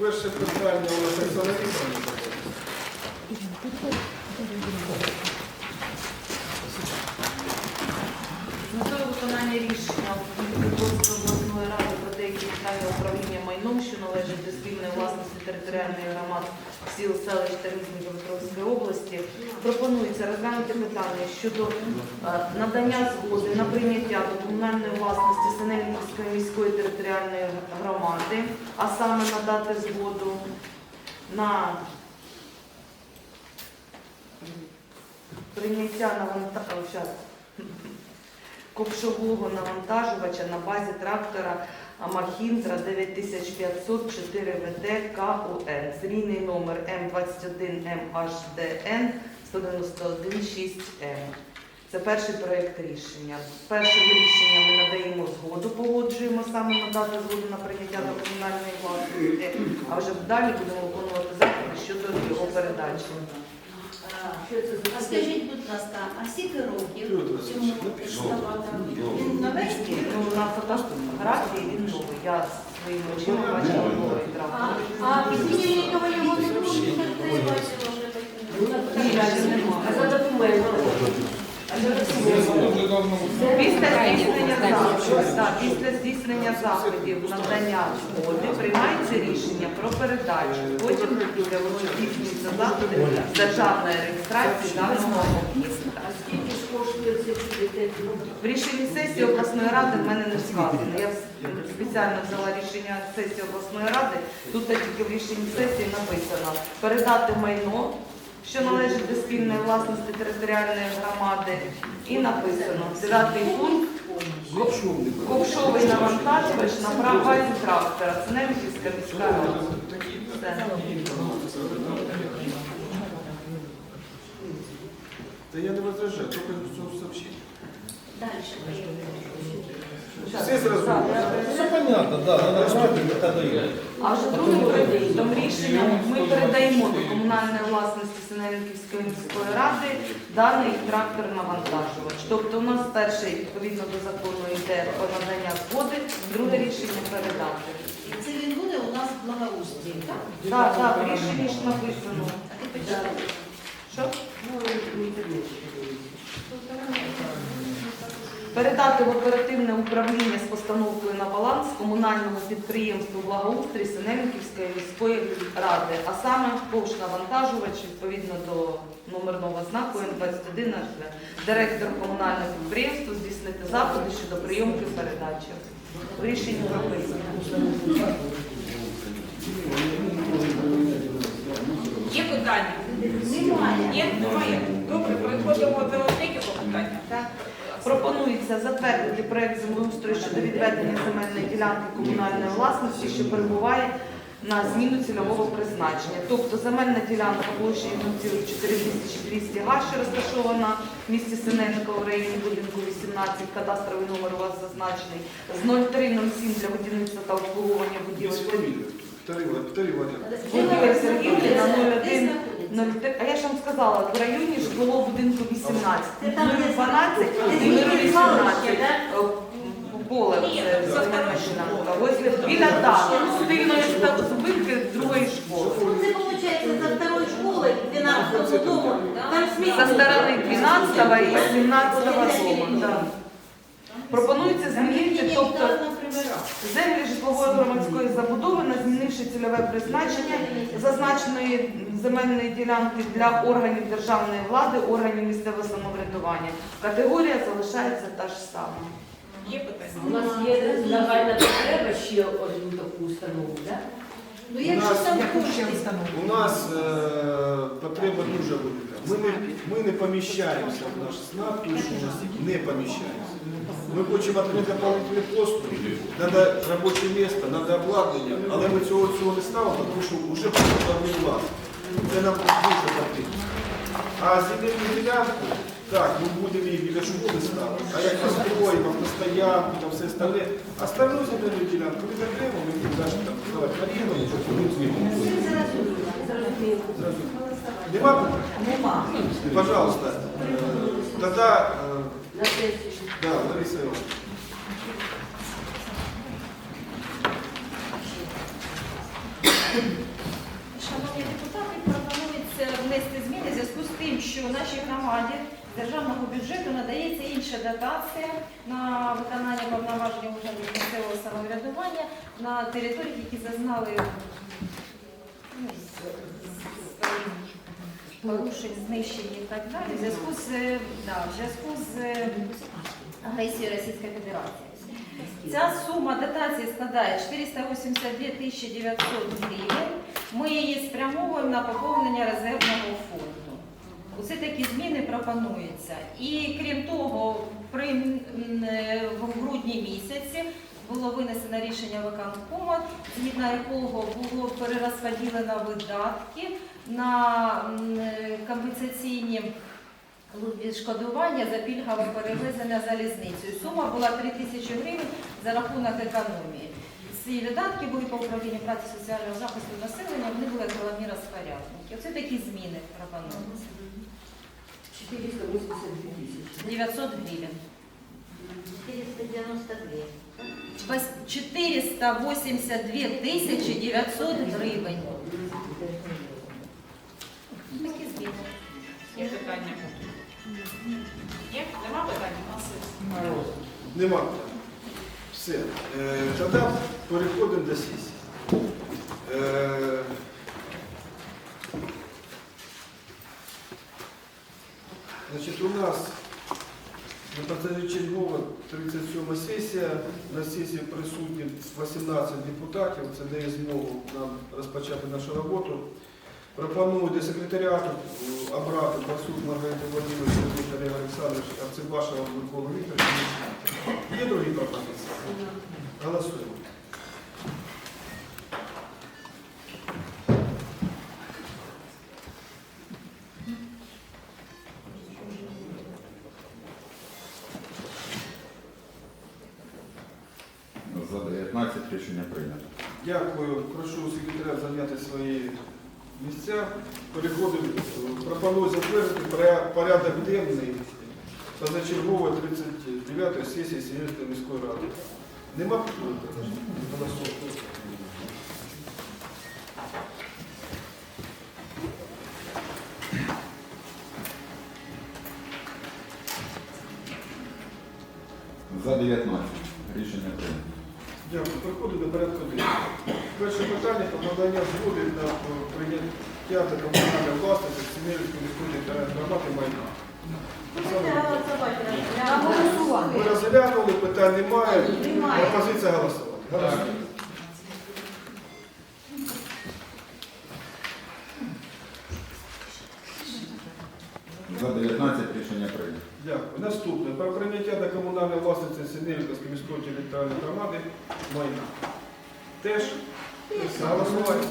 Перше питання у нас Оксана Вікторовна. З виконання рішення майном, що належить до спільної власності територіальної громад сіл, селищ та міст Дніпропетровської області, пропонується розглянути питання щодо е, надання згоди на прийняття до комунальної власності Синельниківської міської територіальної громади, а саме надати згоду на прийняття навантаження ковшового навантажувача на базі трактора Махінтра 9500 4 ВД КУН. Серійний номер М21МHDN 191-6М. Це перший проєкт рішення. Першим рішенням ми надаємо згоду, погоджуємо саме надати згоду на прийняття до комунальної власності, а вже далі будемо виконувати заходи щодо його передачі. А скажіть, будь ласка, а скільки років цьому екскаватору? Він новенький? Ну, на фотографії він новий. Я своїми очима бачила новий А, трактор. а підмінювального його не було, ти бачила вже Ні, ще. А за документом? Після здійснення заходів, так, після здійснення заходів надання згоди приймається рішення про передачу. Потім буде здійснюються заходи державної реєстрації даного об'єкта. Скільки ж коштує це чудити? В рішенні сесії обласної ради в мене не сказано. Я спеціально взяла рішення сесії обласної ради. Тут тільки в рішенні сесії написано передати майно, що належить до спільної власності територіальної громади, і написано дев'ятий пункт ковшовий навантажувач на правазі трактора. Це Немківська міська рада. Та я не возражаю, тільки в цьому сообщенні. Далі. Все зрозуміло. Все понятно, да, надо. А вже другим проєктом рішенням ми передаємо до комунальної власності Синельниківської міської ради даний трактор навантажувач. Тобто у нас перший відповідно до закону йде про надання згоди, друге рішення передати. І це він буде у нас в благоустрій, так? Так, так, в рішенні ж написано. Що? Ну, в інтернеті. Передати в оперативне управління з постановкою на баланс комунальному підприємству благоустрій Синельниківської міської ради, а саме ковш навантажувач відповідно до номерного знаку Н21 директор комунального підприємства здійснити заходи щодо прийомки передачі. В рішенні прописано. Є питання? Немає. Є? Немає? Добре, переходимо до третього питання. Так. Пропонується затвердити проект землеустрою щодо відведення земельної ділянки комунальної власності, що перебуває на зміну цільового призначення. Тобто земельна ділянка площею 0,4200 га, що розташована в місті Синельникова в районі будинку 18, кадастровий номер у вас зазначений, з 0307 для будівництва та обслуговування будівель. Будівель Сергіївки на 01 Де 03. А я ж вам сказала, в районі житлового будинку 18. Це там, де 012 і звідки 018. Е, Поле це земельна. Ось біля так, стильної ста- зупинки другої школи. Ну, Це виходить за второї школи 12 дому. Там сміх. Со сторони 12 і 17 дому. да. Пропонується змінити, тобто землі житлової громадської забудови, не змінивши цільове призначення зазначеної земельної ділянки для органів державної влади, органів місцевого самоврядування. Категорія залишається та ж сама. Є питання? У нас є загальна потреба ще одну таку установу, так? Ну якщо там кошти. У нас е, потреба дуже велика. Ми не, ми не поміщаємося в наш СНАП, точно у нас не поміщаємося. Ми хочемо відкрити дополнительний поступ, треба робоче місце, треба обладнання, але ми цього цього не ставимо, тому що вже потрібно власне. Це нам дуже потрібно. А земельну ділянку, так, ми будемо її біля школи ставити, а як построїмо, на стоянку, там все остальне, остальну земельну ділянку відокремо, ми будемо навіть там ставити маріну, ми Зрозуміло. Нема питань? Нема. Пожалуйста. Э, Тогда, На да, Лариса Ивановна. Шановні депутати, пропонується внести зміни в зв'язку з тим, що нашій громаді державного бюджету надається інша дотація на виконання повноважень органів місцевого самоврядування на територіях, які зазнали ну, порушень, знищень і так далі, в зв'язку з, да, в зв'язку з агресією Російської Федерації. Ця сума дотації складає 482 тисячі 900 гривень. Ми її спрямовуємо на поповнення резервного фонду. Оце такі зміни пропонуються. І крім того, при, е, в грудні місяці було винесено рішення виконкому, згідно якого було перерозподілено видатки на е, компенсаційні відшкодування за пільгове перевезення залізницею. Сума була 3 тисячі гривень за рахунок економії. Ці видатки були по управлінню праці соціального захисту населення, вони були головні розпорядники. Оце такі зміни пропонуються. 482 тисячі. 900 гривень. 492. Вось 482 тисячі 900 гривень. Такі зміни. Є питання? Є? Нема питань? У нас є. Нема. Все. Е, Тоді переходимо до сесії. Е, Значить, у нас на позачергова 37 сесія. На сесії присутні 18 депутатів. Це дає змогу нам розпочати нашу роботу. Пропоную до секретаріату е, обрати Барсук Маргариту Володимировичу, Віталія Олександровича, Арцебашева Миколу Вікторовича. Є другі пропозиції? Голосуємо. 19 рішення прийнято. Дякую. Прошу секретаря зайняти свої місця. Переходимо. Пропоную затвердити порядок денний позачергової 39-ї сесії Сінельської міської ради. Нема підтримки? За 19 рішення прийнято. Дякую. приходимо до порядку денного. Перше питання про надання згоди на е, прийняття та комунальної власності Сінельської міської громади майна. Ми розглянули, питань немає. Немає. Пропозиція голосувати. Голосуємо. За 19 рішення прийнято. Дякую. Наступне. Про прийняття до комунальної власності Синельської міської територіальної громади майна. Теж голосувати.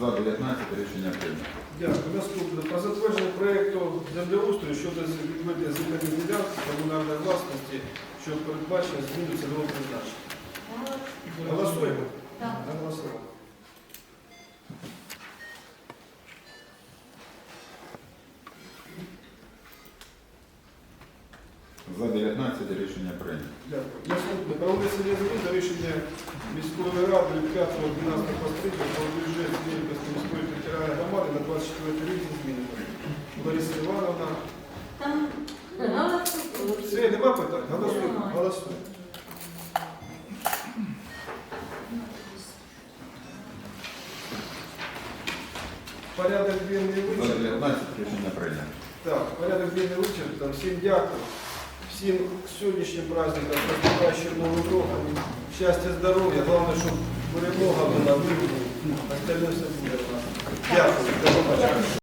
За 19 рішення прийнято. Дякую. Наступне. Про затвердження проєкту землеустрою щодо відведення земельних ділянок комунальної власності, що передбачено зміну цільового призначення. Голосуємо. Так. Голосуємо. За 19 рішення прийнято. Дякую. Наступне. Про внесення змін до рішення міської ради від 5 12 пострічня про бюджет Синельської міської територіальної громади на 24 рік зі змінами. Лариса Івановна. Там. Все, нема питань? Голосуємо. Голосуємо. Порядок денний За вичерпаний. 19 рішення прийнято. Так, порядок денний вичерпаний. Всім дякую. Всім сьогоднішнім праздником, з наступаючим Новим роком. Щастя, здоров'я. Головне, щоб перемога була вибору. Остальне все буде нас. Дякую. До побачення.